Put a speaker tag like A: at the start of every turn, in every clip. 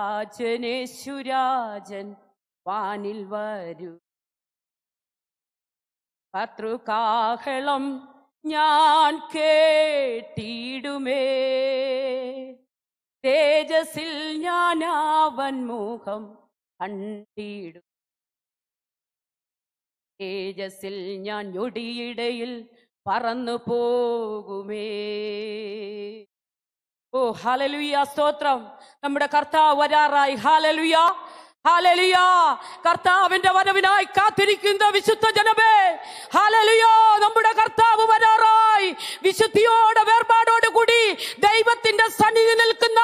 A: രാജനേശുരാജൻ വാനിൽ വരൂ. പത്രുകാഹളം ഞാൻ കേട്ടിടുമേ. തേജസിൽ ഞാൻ അവൻ മുഖം കണ്ടിടും. തേജസിൽ ഞാൻ ഞൊടിയിടയിൽ പറന്നു പോകുമേ. ഓ ഹാലലുയ സ്തോത്രം. നമ്മുടെ കർത്താവ് വരാറായി. ഹാലലുയ ഹാലലുയ കർത്താവിന്റെ വരവിനായി കാത്തിരിക്കുന്ന വിശുദ്ധ ജനമേ ഹാലലുയ നമ്മുടെ കർത്താവ് വരാറായി. വിശുദ്ധിയോടെ വേർപാടോട് കൂടി ദൈവത്തിന്റെ സന്നിധി നിൽക്കുന്ന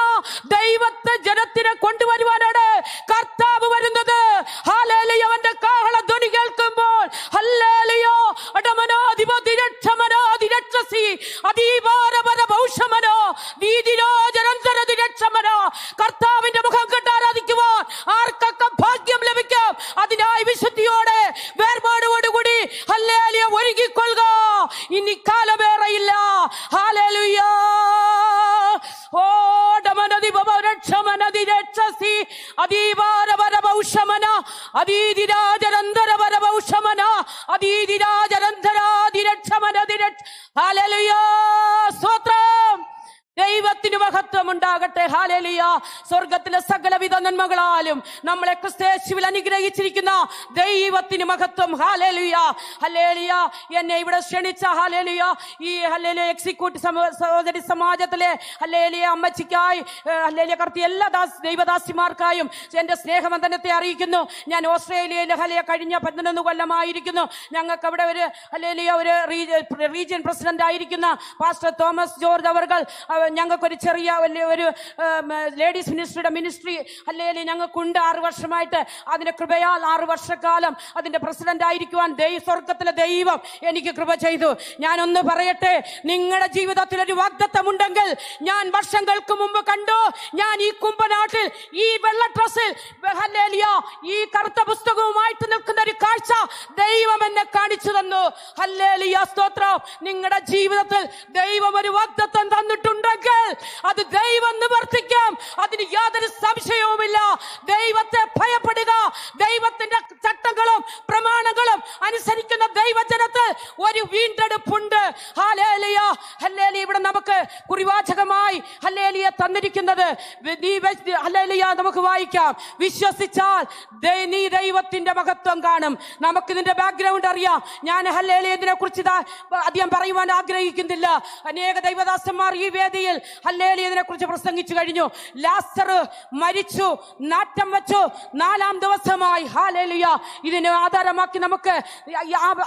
A: കർത്താവിന്റെ മുഖം കണ്ട് ആരാധിക്കുവാൻ ആർക്കൊക്കെ ഭാഗ്യം ലഭിക്കും? അതിനായി വിശുദ്ധിയോടെ വേർപാടോടുകൂടി ഹല്ലേലിയ ഒരുങ്ങിക്കൊള്ളുക. ഇനി കാലമേറയില്ല. ഹാലേലുയ്യ ഓ ഡമനതി രക്ഷമനതി രക്ഷസി. അതീപാരപര ഭൗഷമന ദൈവത്തിന് മഹത്വം ഉണ്ടാകട്ടെ ഹാലേലിയ. സ്വർഗത്തിലെ സകലവിധ നന്മകളാലും നമ്മളെ ക്രിസ്തേശുവിൽ അനുഗ്രഹിച്ചിരിക്കുന്ന ദൈവത്തിന് മഹത്വം. ഹാലേലിയ. ഹലേലിയ. എന്നെ ഇവിടെ ക്ഷണിച്ച ഹാലേലിയ. ഈ ഹലേലിയ എക്സിക്യൂട്ടീവ് സഹോദരി സമാജത്തിലെ ഹലേലിയ അമ്മച്ചിക്കായി ഹലേലിയ കടത്തിയ എല്ലാ ദാസ് ദൈവദാസിമാർക്കായും എന്റെ സ്നേഹവന്ദനത്തെ അറിയിക്കുന്നു. ഞാൻ ഓസ്ട്രേലിയയിലെ ഹലിയ കഴിഞ്ഞ പതിനൊന്ന് കൊല്ലമായിരിക്കുന്നു. ഞങ്ങൾക്ക് അവിടെ ഒരു ഹലേലിയ ഒരു റീജിയൻ പ്രസിഡന്റ് ആയിരിക്കുന്ന പാസ്റ്റർ തോമസ് ജോർജ് അവർകൾ ഞങ്ങൾക്കൊരു ചെറിയ വലിയ ഒരു ലേഡീസ് മിനിസ്ട്രിയുടെ മിനിസ്ട്രി അല്ലെങ്കിൽ ഞങ്ങൾക്കുണ്ട് ആറ് വർഷമായിട്ട്. അതിന്റെ കൃപയാൽ ആറ് വർഷക്കാലം അതിന്റെ പ്രസിഡന്റ് ആയിരിക്കുവാൻ ദൈവ സ്വർഗത്തിലെ ദൈവം എനിക്ക് കൃപ ചെയ്തു. ഞാനൊന്ന് പറയട്ടെ നിങ്ങളുടെ ജീവിതത്തിൽ ഒരു വാഗ്ദത്തമുണ്ടെങ്കിൽ ഞാൻ വർഷങ്ങൾക്ക് മുമ്പ് കണ്ടു. ഞാൻ ഈ കുമ്പനാട്ടിൽ ഈ വെള്ള ഡ്രസ്സിൽ ഈ കറുത്ത പുസ്തകവുമായിട്ട് നിൽക്കുന്ന ഒരു കാഴ്ച ദൈവം എന്നെ കാണിച്ചു തന്നു. ഹല്ലേലിയ സ്തോത്രം. നിങ്ങളുടെ ജീവിതത്തിൽ ദൈവം ഒരു വാഗ്ദത്തം തന്നിട്ടുണ്ടെങ്കിൽ അത് ദൈവം നിവർത്തിക്കാം. അതിന് യാതൊരു സംശയവുമില്ല. ദൈവത്തെ ഭയപ്പെടുക. ദൈവത്തിന്റെ ചട്ടങ്ങളും പ്രമാണങ്ങളും അനുസരിക്കുന്ന ദൈവജനത്തിൽ ഒരു വീണ്ടെടുപ്പുണ്ട്. ഹലേലിയ ഹല്ലേലി ഇവിടെ നമുക്ക് കുറിവാചകമായി ഹല്ലേലിയ തന്നിരിക്കുന്നത്. നീ ഹല്ലേലിയ നമുക്ക് വായിക്കാം. വിശ്വസിച്ചാൽ നീ ദൈവത്തിന്റെ മഹത്വം കാണും. നമുക്ക് ഇതിന്റെ ബാക്ക്ഗ്രൗണ്ട് അറിയാം. ഞാൻ ഹല്ലേലിയതിനെ കുറിച്ച് അധികം പറയുവാൻ ആഗ്രഹിക്കുന്നില്ല. അനേക ദൈവദാസന്മാർ ഈ വേദിയിൽ ഹല്ലേലിയതിനെ കുറിച്ച് പ്രസംഗിച്ചു കഴിഞ്ഞു. ലാസ്റ്റർ മരിച്ചു നാറ്റം വെച്ചു. നാലാം ദിവസമായി. ഹാലേലിയ ഇതിനെ ആധാരമാക്കി നമുക്ക്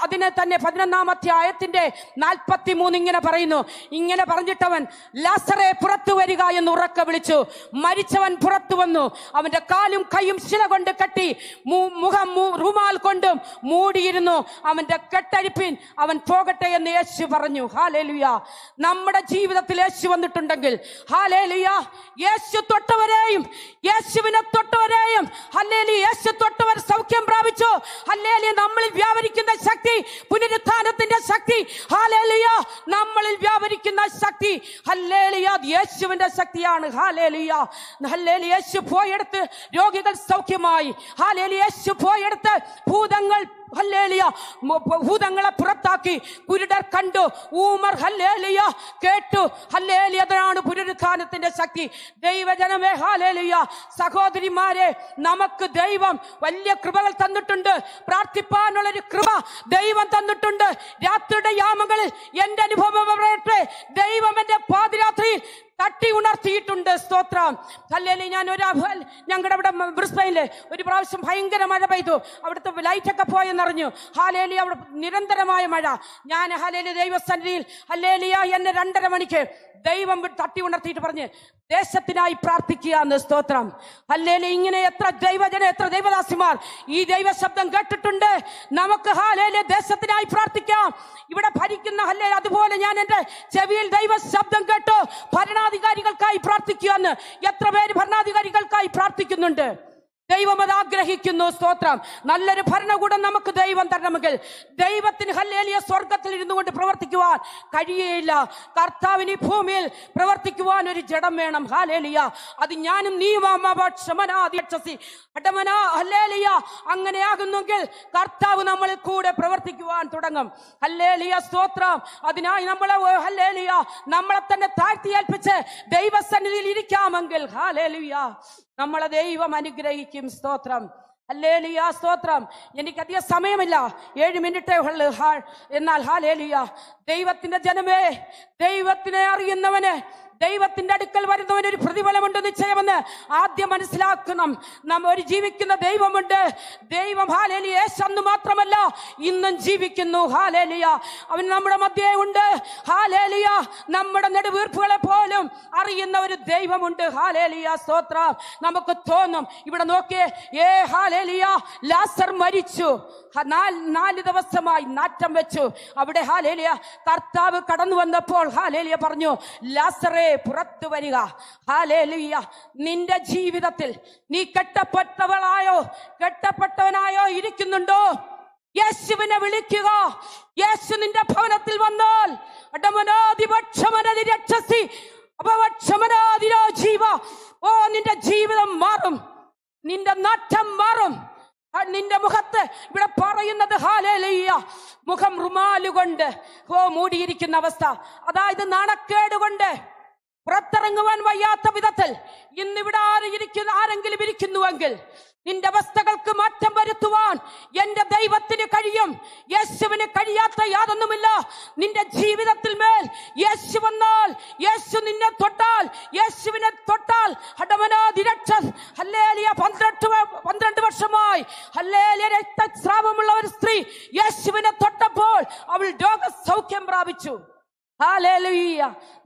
A: അതിനെ തന്നെ പതിനൊന്നാം അധ്യായത്തിന്റെ നാൽപ്പത്തി മൂന്ന് ഇങ്ങനെ പറയുന്നു. ഇങ്ങനെ പറഞ്ഞിട്ടവൻ ലാസറെ പുറത്തു വരിക എന്ന് ഉറക്ക വിളിച്ചു. മരിച്ചവൻ പുറത്തു വന്നു. അവന്റെ കാലും കൈയും ശില കൊണ്ട് കെട്ടി മുഖം റുമാൽ കൊണ്ടും മൂടിയിരുന്നു. അവന്റെ കെട്ടഴിപ്പിൻ അവൻ പോകട്ടെ എന്ന് യേശു പറഞ്ഞു. ഹാലേലുയ. നമ്മുടെ ജീവിതത്തിൽ യേശു വന്നിട്ടുണ്ടെങ്കിൽ ഹാലേലുയ. യേശു തൊട്ടവരെയും യേശുവിനെ തൊട്ടവരെയും ഹല്ലേലി യേശു തൊട്ടവർ സൗഖ്യം പ്രാപിച്ചു. ഹല്ലേലി നമ്മളിൽ വ്യാപരിക്കുന്ന ശക്തി പുനരുത്ഥാനത്തിന്റെ ശക്തി ഹാലേലിയ. നമ്മളിൽ വ്യാപരിക്കുന്ന ശക്തി ഹല്ലേലിയ. യേശുവിന്റെ ശക്തിയാണ്. ഹാലേലിയ. ഹല്ലേലി യേശു പോയെടുത്ത് രോഗികൾ സൗഖ്യമായി. യേശു പോയെടുത്ത് ഭൂതങ്ങൾ ഭൂതങ്ങളെ പുറത്താക്കി. കുരുടർ കണ്ടു. Humour hallelujah. കേട്ടു. ഹല്ലേലിയ അതാണ് പുനരുത്ഥാനത്തിന്റെ ശക്തി. ദൈവജനമേ ഹാലേലിയ സഹോദരിമാരെ നമുക്ക് ദൈവം വലിയ കൃപകൾ തന്നിട്ടുണ്ട്. പ്രാർത്ഥിപ്പാനുള്ളൊരു കൃപ ദൈവം തന്നിട്ടുണ്ട്. രാത്രിയുടെ യാമങ്ങളിൽ എന്റെ അനുഭവം പറയട്ടെ. ദൈവം എന്റെ പാതിരാത്രിയിൽ തട്ടി ഉണർത്തിയിട്ടുണ്ട്. സ്തോത്രം. അല്ലെങ്കിൽ ഞാൻ ഒരു ഞങ്ങളുടെ അവിടെ ബ്രിസ്ബൈനിൽ ഒരു പ്രാവശ്യം ഭയങ്കര മഴ പെയ്തു. അവിടുത്തെ ലൈറ്റൊക്കെ പോയെന്നറിഞ്ഞു ഹാലേലി അവിടെ നിരന്തരമായ മഴ. ഞാൻ ഹാലേലി ദൈവസന്നിധിയിൽ ഹലേലിയ എന്നെ രണ്ടര മണിക്ക് ദൈവം തട്ടി ഉണർത്തിയിട്ട് പറഞ്ഞ് ദേശത്തിനായി പ്രാർത്ഥിക്കുക എന്ന് സ്തോത്രം. ഹല്ലേലി ഇങ്ങനെ എത്ര ദൈവജന എത്ര ദൈവദാസിമാർ ഈ ദൈവ ശബ്ദം കേട്ടിട്ടുണ്ട്. നമുക്ക് ഹാലേലി ദേശത്തിനായി പ്രാർത്ഥിക്കാം. ഇവിടെ ഭരിക്കുന്ന ഹല്ലേ അതുപോലെ ഞാൻ എന്റെ ചെവിയിൽ ദൈവ ശബ്ദം കേട്ടു. ഭരണാധികാരികൾക്കായി പ്രാർത്ഥിക്കുക എന്ന് എത്ര പേര് ഭരണാധികാരികൾക്കായി പ്രാർത്ഥിക്കുന്നുണ്ട്. ദൈവം അത് ആഗ്രഹിക്കുന്നു സ്തോത്രം. നല്ലൊരു ഭരണകൂടം നമുക്ക് ദൈവം തരണമെങ്കിൽ ദൈവത്തിന് ഹല്ലേലിയ സ്വർഗത്തിൽ ഇരുന്നു കൊണ്ട് പ്രവർത്തിക്കുവാൻ കഴിയുകയില്ല കർത്താവിന് ഈ ഭൂമിയിൽ പ്രവർത്തിക്കുവാൻ ഒരു ജഡം വേണം. ഹാലേലിയ അത് ഞാനും ഹല്ലേലിയ. അങ്ങനെയാകുന്നെങ്കിൽ കർത്താവ് നമ്മളിൽ കൂടെ പ്രവർത്തിക്കുവാൻ തുടങ്ങും. ഹല്ലേലിയ സ്തോത്രം. അതിനായി നമ്മളെ ഹല്ലേലിയ. നമ്മളെ തന്നെ താഴ്ത്തി ഏൽപ്പിച്ച് ദൈവസന്നിധിയിൽ ഇരിക്കാമെങ്കിൽ ഹാലേലിയ നമ്മളെ ദൈവം അനുഗ്രഹിക്കും. സ്തോത്രം. ഹല്ലേലിയ സ്തോത്രം. എനിക്കധികം സമയമില്ല. ഏഴ് മിനിറ്റേ ഉള്ളു. എന്നാൽ ഹാലേലിയ. ദൈവത്തിന്റെ ജനമേ ദൈവത്തിനെ അറിയുന്നവന് ദൈവത്തിന്റെ അടുക്കൽ വരുന്നവന് ഒരു പ്രതിഫലമുണ്ട് നിശ്ചയമെന്ന് ആദ്യം മനസ്സിലാക്കണം. നാം ഒരു ജീവിക്കുന്ന ദൈവമുണ്ട്. ദൈവം ഹാലേലിയ അന്ന് മാത്രമല്ല ഇന്നും ജീവിക്കുന്നു. ഹാലേലിയ. അവൻ നമ്മുടെ മധ്യേ ഉണ്ട്. ഹാലേലിയ. നമ്മുടെ നെടുവീർപ്പുകളെ പോലും അറിയുന്ന ഒരു ദൈവമുണ്ട്. ഹാലേലിയ. സ്തോത്ര. നമുക്ക് തോന്നും. ഇവിടെ നോക്കിയേ. ഏ ഹാലേലിയ. ലാസർ മരിച്ചു. നാല് ദിവസമായി നാറ്റം വെച്ചു. അവിടെ ഹാലേലിയ കർത്താവ് കടന്നു വന്നപ്പോൾ ഹാലേലിയ പറഞ്ഞു ലാസറേ പുറത്തു വരിക. നിന്റെ ജീവിതത്തിൽ നീ കെട്ടപ്പെട്ടവളായോ കെട്ടപ്പെട്ടവനായോ ഇരിക്കുന്നുണ്ടോ? യേശുവിനെ വിളിക്കുക. യേശു നിന്റെ ഭവനത്തിൽ വന്നാൽ രക്ഷസി അപവക്ഷമനാതിരോ ജീവ. ഓ നിന്റെ ജീവിതം മാറും. നിന്റെ നട്ടം മാറും. നിന്റെ മുഖത്ത് ഇവിടെ പറയുന്നത് ഹാലേലയ്യ മുഖം റുമാലുകൊണ്ട്. ഓ മൂടിയിരിക്കുന്ന അവസ്ഥ. അതായത് നാണക്കേട് കൊണ്ട് പുറത്തിറങ്ങുവാൻ വയ്യാത്ത വിധത്തിൽ ഇന്നിവിടെ ഇവിടെ ഇരിക്കുന്നു ആരെങ്കിലും ഇരിക്കുന്നുവെങ്കിൽ നിന്റെ അവസ്ഥകൾക്ക് മാറ്റം വരുത്തുവാൻ എന്റെ ദൈവത്തിന് കഴിയും. യേശുവിന് കഴിയാത്ത യാതൊന്നുമില്ല. നിന്റെ ജീവിതത്തിൽ മേൽ യേശു വന്നാൽ യേശു നിന്നെ തൊട്ടാൽ യേശുവിനെ തൊട്ടാൽ ഹല്ലേലിയ പന്ത്രണ്ട് പന്ത്രണ്ട് വർഷമായി ഹല്ലേലിയ രക്തസ്രാവമുള്ള ഒരു സ്ത്രീ യേശുവിനെ തൊട്ടപ്പോൾ അവൾ രോഗസൗഖ്യം പ്രാപിച്ചു.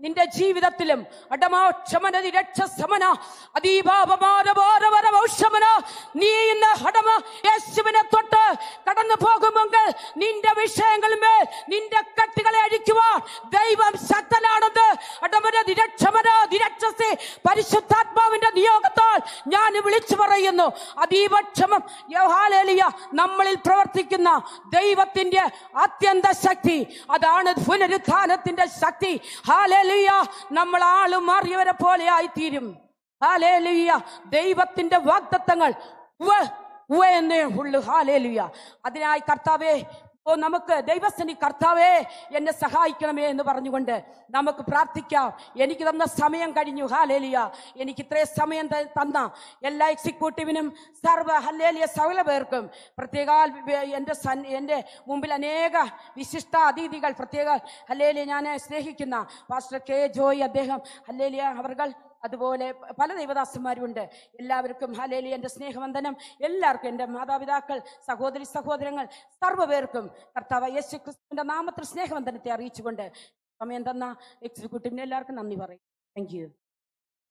A: നിന്റെ ജീവിതത്തിലും അടമാക്ഷമനതി രക്ഷസമന അതീപാപമാനവാരവരവൗഷമന നീ ഇന്ന് ഹടമ യേശുവിനെ തൊട്ട് കടന്നു പോകുമെങ്കിൽ നിന്റെ വിഷയങ്ങളുമേൽ നിന്റെ കട്ടികളെ അഴിക്കുവാൻ ദൈവം ശക്തനാണെന്ന് അടമന നിരക്ഷമന നിരക്ഷസി പരിശുദ്ധാത്മാവിന്റെ നിയോഗത്താൽ ഞാൻ വിളിച്ചു പറയുന്നു. അതീപക്ഷമം യഹാലേലിയ നമ്മളിൽ പ്രവർത്തിക്കുന്ന ദൈവത്തിന്റെ അത്യന്ത ശക്തി അതാണ് പുനരുത്ഥാനത്തിന്റെ ശക്തി. ഹാലേലിയ നമ്മൾ ആൾ മാറിയവരെ പോലെ ആയിത്തീരും. ഹാലേലിയ ദൈവത്തിന്റെ വാഗ്ദത്തങ്ങൾ എന്നേ ഉള്ളു. ഹാലേലിയ അതിനായി കർത്താവേ ഓ നമുക്ക് ദൈവസ്ഥനി കർത്താവേ എന്നെ സഹായിക്കണമേ എന്ന് പറഞ്ഞുകൊണ്ട് നമുക്ക് പ്രാർത്ഥിക്കാം. എനിക്ക് തന്ന സമയം കഴിഞ്ഞു. ഹാലേലിയ. എനിക്ക് ഇത്രയും സമയം തന്ന എല്ലാ എക്സിക്യൂട്ടീവിനും സർവ ഹല്ലേലിയ സകല പേർക്കും പ്രത്യേക എന്റെ സൻ എന്റെ മുമ്പിൽ അനേക വിശിഷ്ട അതിഥികൾ പ്രത്യേക ഹല്ലേലിയ ഞാൻ സ്നേഹിക്കുന്ന പാസ്റ്റർ കെ ജോയ് അദ്ദേഹം ഹല്ലേലിയ അവർകൾ അതുപോലെ പല ദൈവദാസന്മാരുമുണ്ട്. എല്ലാവർക്കും ഹലേലി എന്റെ സ്നേഹവന്ദനം. എല്ലാവർക്കും എന്റെ മാതാപിതാക്കൾ സഹോദരി സഹോദരങ്ങൾ സർവപേർക്കും കർത്താവ് യേശു ക്രിസ്തുവിന്റെ നാമത്തിൽ സ്നേഹവന്ദനത്തെ അറിയിച്ചുകൊണ്ട് സമയം തന്ന എക്സിക്യൂട്ടീവിന് എല്ലാവർക്കും നന്ദി പറയും താങ്ക്